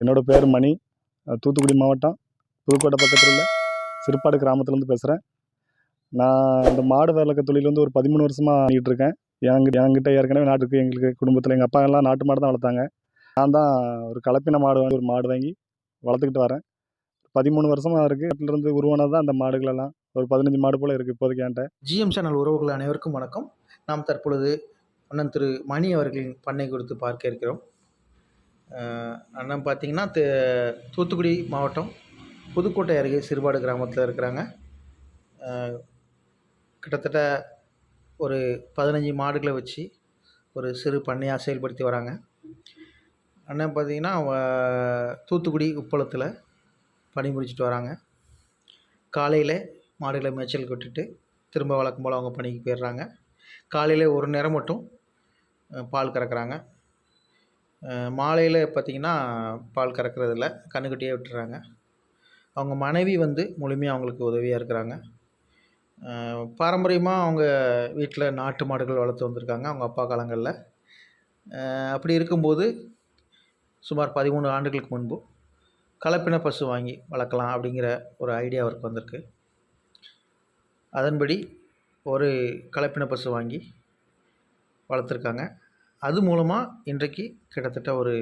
என்னோடய பேர் மணி. தூத்துக்குடி மாவட்டம். புதுக்கோட்டை பக்கத்தில் உள்ள சிறுப்பாடு கிராமத்துலேருந்து பேசுகிறேன் நான் இந்த மாடு வளர்க்க தொழில் வந்து ஒரு பதிமூணு வருஷமாக பண்ணிகிட்டு இருக்கேன். என்கிட்ட என்கிட்ட ஏற்கனவே நாட்டுக்கு எங்களுக்கு குடும்பத்தில் எங்கள் அப்பா எல்லாம் நாட்டு மாடு தான் வளர்த்தாங்க. நான் தான் ஒரு கலப்பின மாடு வாங்கி ஒரு மாடு வாங்கி வளர்த்துக்கிட்டு வரேன். பதிமூணு வருஷமாக இருக்குது வீட்டிலேருந்து உருவானது தான் அந்த மாடுகளெல்லாம் ஒரு பதினஞ்சு மாடு போல் இருக்குது இப்போதைக்கு என்கிட்ட. ஜிஎம் சேனல் உறவுகள் அனைவருக்கும் வணக்கம். நாம் தற்பொழுது அண்ணன் திரு மணி அவர்களின் பண்ணை கொடுத்து பார்க்க இருக்கிறோம். அண்ணன் பார்த்தீங்கன்னா தே- தூத்துக்குடி மாவட்டம் புதுக்கோட்டை அருகே சிறுபாடு கிராமத்தில் இருக்கிறாங்க. கிட்டத்தட்ட ஒரு பதினஞ்சு மாடுகளை வச்சு ஒரு சிறு பண்ணையாக செயல்படுத்தி வராங்க. அண்ணன் பார்த்தீங்கன்னா தூத்துக்குடி உப்பளத்தில் பணி முடிச்சுட்டு வராங்க. காலையில் மாடுகளை மேய்ச்சல் விட்டுட்டு திரும்ப வழக்கம் போல் அவங்க பணிக்கு போயிடுறாங்க. காலையில் ஒரு நேரம் மட்டும் பால் கறக்கிறாங்க. மாலையில் பார்த்திங்கன்னா பால் கறக்கிறதில்ல கண்ணுக்குட்டியே விட்டுறாங்க. அவங்க மனைவி வந்து முழுமையாக அவங்களுக்கு உதவியாக இருக்கிறாங்க. பாரம்பரியமாக அவங்க வீட்டில் நாட்டு மாடுகள் வளர்த்து வந்திருக்காங்க அவங்க அப்பா காலங்களில். அப்படி இருக்கும்போது சுமார் பதிமூணு ஆண்டுகளுக்கு முன்பு கலப்பின பசு வாங்கி வளர்க்கலாம் அப்படிங்கிற ஒரு ஐடியா அவருக்கு வந்திருக்கு. அதன்படி ஒரு கலப்பின பசு வாங்கி வளர்த்துருக்காங்க. அது மூலமாக இன்றைக்கு கிட்டத்தட்ட ஒரு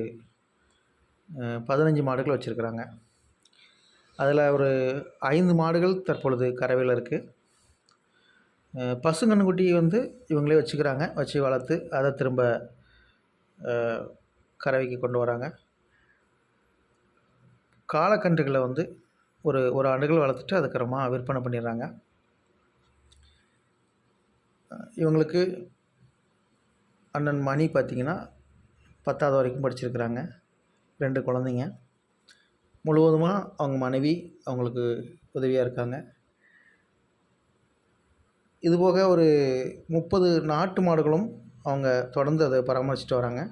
பதினஞ்சு மாடுகள் வச்சுருக்குறாங்க. அதில் ஒரு ஐந்து மாடுகள் தற்பொழுது கறவையில் இருக்குது பசுங்கன்னுக்குட்டி வந்து இவங்களே வச்சுக்கிறாங்க. வச்சு வளர்த்து அதை திரும்ப கறவைக்கு கொண்டு வராங்க. காலக்கன்றுகளை வந்து ஒரு ஒரு ஆண்டுகள் வளர்த்துட்டு அதுக்கப்புறமா விற்பனை பண்ணிடுறாங்க. இவங்களுக்கு அண்ணன் மணி பார்த்திங்கன்னா பத்தாவது வரைக்கும் படிச்சிருக்கிறாங்க. ரெண்டு குழந்தைங்க. முழுவதுமாக அவங்க மனைவி அவங்களுக்கு உதவியாக இருக்காங்க. இதுபோக ஒரு முப்பது நாட்டு மாடுகளும் அவங்க தொடர்ந்து அதை பராமரிச்சுட்டு வராங்க.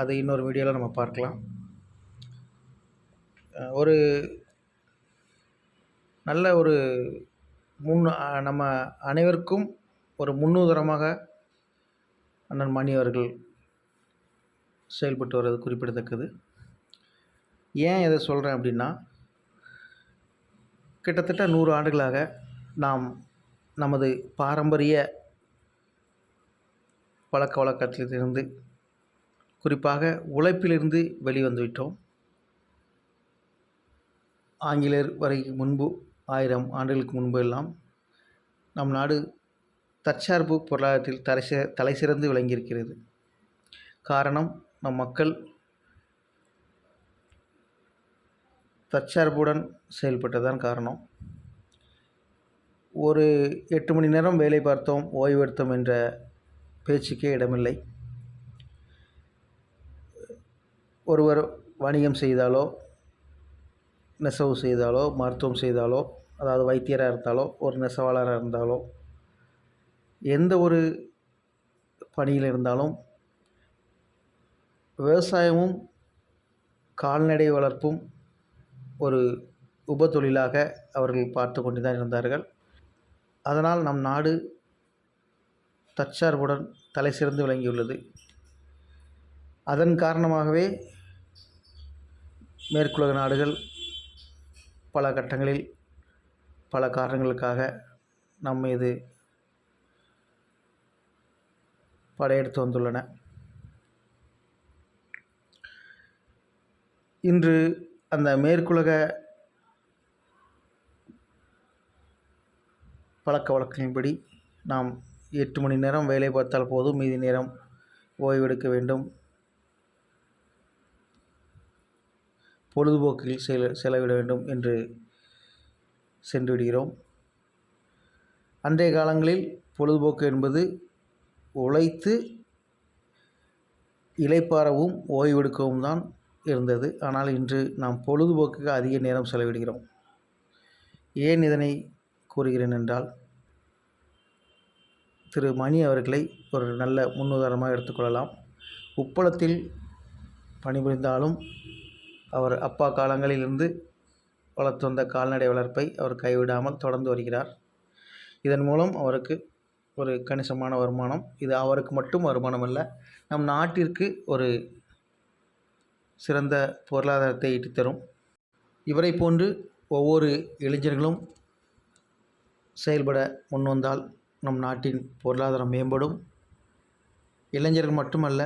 அது இன்னொரு வீடியோவில் நம்ம பார்க்கலாம். ஒரு நல்ல ஒரு முன் நம்ம அனைவருக்கும் ஒரு முன்னுதாரணமாக அண்ணன் மணி அவர்கள் செயல்பட்டு வர்றது குறிப்பிடத்தக்கது. ஏன் இதை சொல்கிறேன் அப்படின்னா கிட்டத்தட்ட நூறு ஆண்டுகளாக நாம் நமது பாரம்பரிய பழக்க வழக்கத்திலிருந்து குறிப்பாக உழைப்பிலிருந்து வெளிவந்துவிட்டோம். ஆங்கிலேயர் வரை முன்பு ஆயிரம் ஆண்டுகளுக்கு முன்பு எல்லாம் நம் நாடு தற்சார்பு பொருளாதாரத்தில் தலை சி தலை சிறந்து விளங்கியிருக்கிறது. காரணம் நம் மக்கள் தற்சார்புடன் செயல்பட்டதான் காரணம். ஒரு எட்டு மணி நேரம் வேலை பார்த்தோம் ஓய்வெடுத்தோம் என்ற பேச்சுக்கே இடமில்லை. ஒருவர் வணிகம் செய்தாலோ நெசவு செய்தாலோ மருத்துவம் செய்தாலோ அதாவது வைத்தியராக இருந்தாலோ ஒரு நெசவாளராக இருந்தாலோ எந்த ஒரு பணியில் இருந்தாலும் விவசாயமும் கால்நடை வளர்ப்பும் ஒரு உப தொழிலாக அவர்கள் பார்த்து கொண்டு தான் இருந்தார்கள். அதனால் நம் நாடு தற்சார்புடன் தலை சிறந்து விளங்கியுள்ளது. அதன் காரணமாகவே மேற்குலக நாடுகள் பல கட்டங்களில் பல காரணங்களுக்காக நம் மீது படையெடுத்து வந்துள்ளன. இன்று அந்த மேற்குலக பழக்க வழக்கங்களின்படி நாம் எட்டு மணி நேரம் வேலை பார்த்தால் போதும். மீதி நேரம் ஓய்வெடுக்க வேண்டும். பொழுதுபோக்கில் செல செலவிட வேண்டும் என்று சென்று விடுகிறோம் அன்றைய காலங்களில் பொழுதுபோக்கு என்பது உழைத்து இளைப்பாறவும் ஓய்வெடுக்கவும் தான் இருந்தது. ஆனால் இன்று நாம் பொழுதுபோக்குக்கு அதிக நேரம் செலவிடுகிறோம். ஏன் இதனை கூறுகிறேன் என்றால் திரு மணி அவர்களை ஒரு நல்ல முன்னுதாரணமாக எடுத்துக்கொள்ளலாம் உப்பளத்தில் பணிபுரிந்தாலும் அவர் அப்பா காலங்களிலிருந்து வளர்த்து வந்த கால்நடை வளர்ப்பை அவர் கைவிடாமல் தொடர்ந்து வருகிறார். இதன் மூலம் அவருக்கு ஒரு கணிசமான வருமானம். இது அவருக்கு மட்டும் வருமானம் அல்ல நம் நாட்டிற்கு ஒரு சிறந்த பொருளாதாரத்தை ஈட்டித்தரும் இவரை போன்று ஒவ்வொரு இளைஞர்களும் செயல்பட முன்வந்தால் நம் நாட்டின் பொருளாதாரம் மேம்படும். இளைஞர்கள் மட்டுமல்ல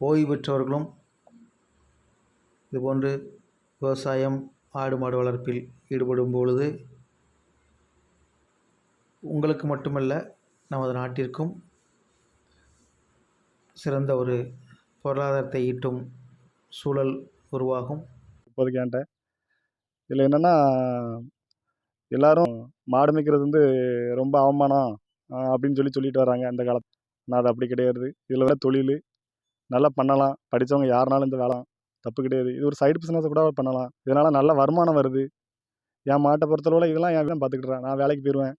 ஓய்வு பெற்றவர்களும் இதுபோன்று விவசாயம் ஆடு மாடு வளர்ப்பில் ஈடுபடும் பொழுது உங்களுக்கு மட்டுமல்ல நமது நாட்டிற்கும் சிறந்த ஒரு பொருளாதாரத்தை ஈட்டும் சூழல் உருவாகும். இப்போதைக்கு என்கிட்ட இதில் என்னென்னா எல்லாரும் மாடு மேய்க்கிறது வந்து ரொம்ப அவமானம் அப்படின்னு சொல்லி சொல்லிட்டு வராங்க அந்த காலத்து. நான் அது அப்படி கிடையாது. இதில் வேறு தொழில் நல்லா பண்ணலாம். படித்தவங்க யாருனாலும் இந்த வேலை தப்பு கிடையாது. இது ஒரு சைடு பிஸ்னஸ் கூட பண்ணலாம். இதனால் நல்ல வருமானம் வருது. என் மாட்டை பொறுத்தளவில் இதெல்லாம் என் பார்த்துக்கிட்டுறேன் நான் வேலைக்கு போயிடுவேன்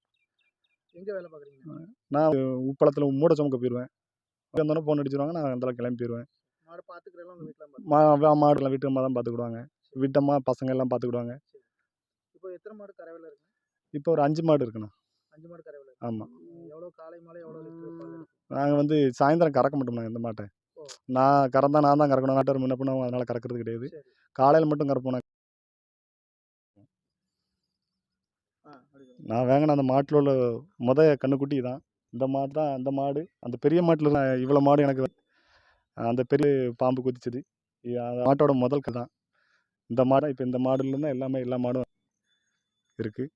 எங்கே வேலை பார்க்குறீங்க நான் உப்பளத்தில் மூட சுமக்க போயிடுவேன் வந்தோடனே ஃபோன் அடிச்சிருவாங்க நான் அந்த கிளம்பி போயிடுவேன் மாடு வீட்டில் மா மாடுலாம் வீட்டு அம்மா தான் பார்த்துக்கிடுவாங்க வீட்டம்மா பசங்க எல்லாம் பார்த்துக்கிடுவாங்க இப்போ எத்தனை மாடு கறவையில் இருக்கு? இப்போ ஒரு அஞ்சு மாடு இருக்குண்ணா. அஞ்சு மாடு கறவையில் ஆமாம் எவ்வளோ காலை மாலை எவ்வளோ நாங்கள் வந்து சாயந்தரம் கறக்க மாட்டோம்ண்ணா இந்த மாட்டை. நான் கறந்தா நான் தான் கறக்கணும். நாட்டார் முன்ன பின்ன அதனால் கறக்கிறது கிடையாது. காலையில் மட்டும் கறப்போம் நான். ஆ அப்படி சொல்லுங்க. நான் வாங்கின அந்த மாட்டில் உள்ள முத கண்ணுக்குட்டி தான். இந்த மாடு தான் அந்த மாடு அந்த பெரிய மாட்டில் இவ்வளோ மாடு எனக்கு அந்த பெரிய பாம்பு குதிச்சது. அந்த மாட்டோட முதல் தான். இந்த மாடு இப்போ இந்த மாடுலேருந்து தான் எல்லாமே எல்லா மாடும் இருக்குது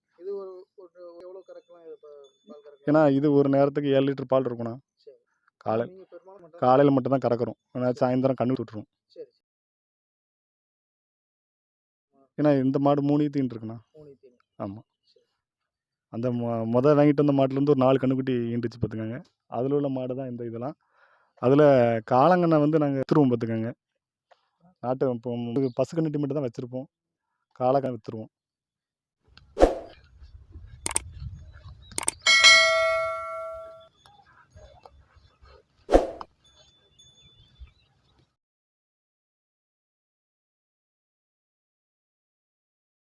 ஏன்னா இது ஒரு நேரத்துக்கு ஏழு லிட்டர் பால் இருக்குண்ணா காலை காலையில் மட்டும் தான் கறக்குறோம். ஆனால் சாயந்தரம் கண்ணு விட்டுருவோம் ஏன்னா இந்த மாடு மூணு தீன் இருக்குண்ணா. தீனி ஆமாம் அந்த மொ முத வாங்கிட்டு வந்த மாட்டிலேருந்து ஒரு நாலு கண்ணுக்குட்டி ஈண்டுச்சு பார்த்துக்கோங்க அதில் உள்ள மாடு தான் இந்த இதெல்லாம். அதில் காளங்கண்ணை வந்து நாங்கள் விற்றுருவோம் பார்த்துக்கோங்க நாட்டு இப்போ பசு மட்டும் தான் வச்சுருப்போம். காளைக்கண்ணை விற்றுருவோம்